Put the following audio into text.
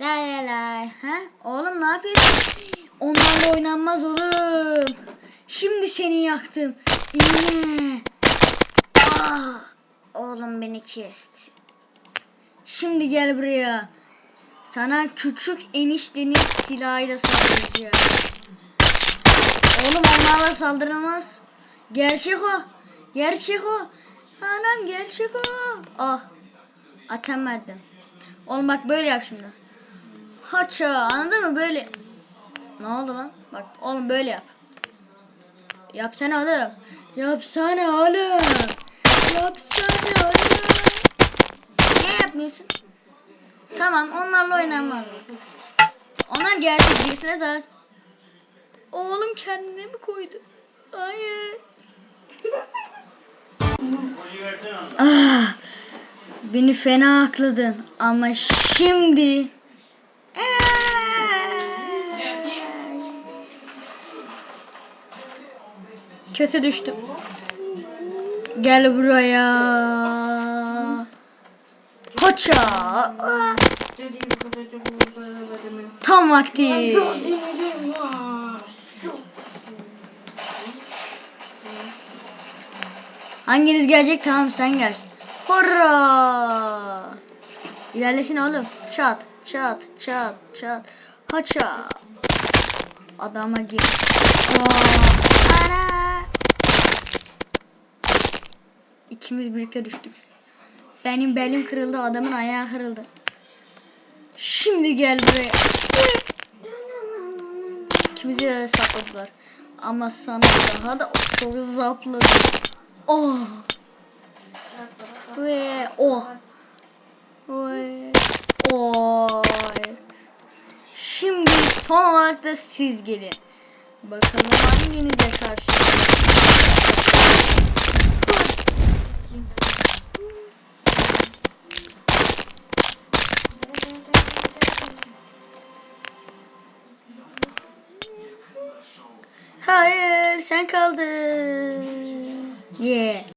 Lay lay lay. Ha? Oğlum ne yapıyorsun? Onlarla oynanmaz oğlum. Şimdi seni yaktım. İğne. Ah, oğlum beni kesti. Şimdi gel buraya. Sana küçük eniştenin silahıyla saldıracağım. Oğlum onlarla saldıramaz. Gerçek o. Gerçek o. Anam gerçek o. Ah. Atamadım. Oğlum bak böyle yap şimdi. Haça anladın mı böyle. Ne oldu lan? Bak oğlum böyle yap. Yapsana oğlum. Yapsana oğlum. Yapsana oğlum. Niye yapmıyorsun? Tamam onlarla oynanmaz. Onlar gerçek birisine zarar... Oğlum kendine mi koydu? Hayır. ah, beni fena akladın ama şimdi... Kötü düştüm. Gel buraya. Hoça. Tam vakti. Hanginiz gelecek? Tamam sen gel. Hurra! İlerlesin oğlum. Çat, çat, çat, çat. Haça. Adama gir. Ara. İkimiz birlikte düştük. Benim belim kırıldı, adamın ayağı kırıldı. Şimdi gel buraya. İkimizi de sapladılar. Ama sana daha da çok zapladı. Oh. Ve oh. Ve oy. Şimdi son olarak da siz gelin. Bakalım hanginize karşı. Hayır sen kaldın. Yeah.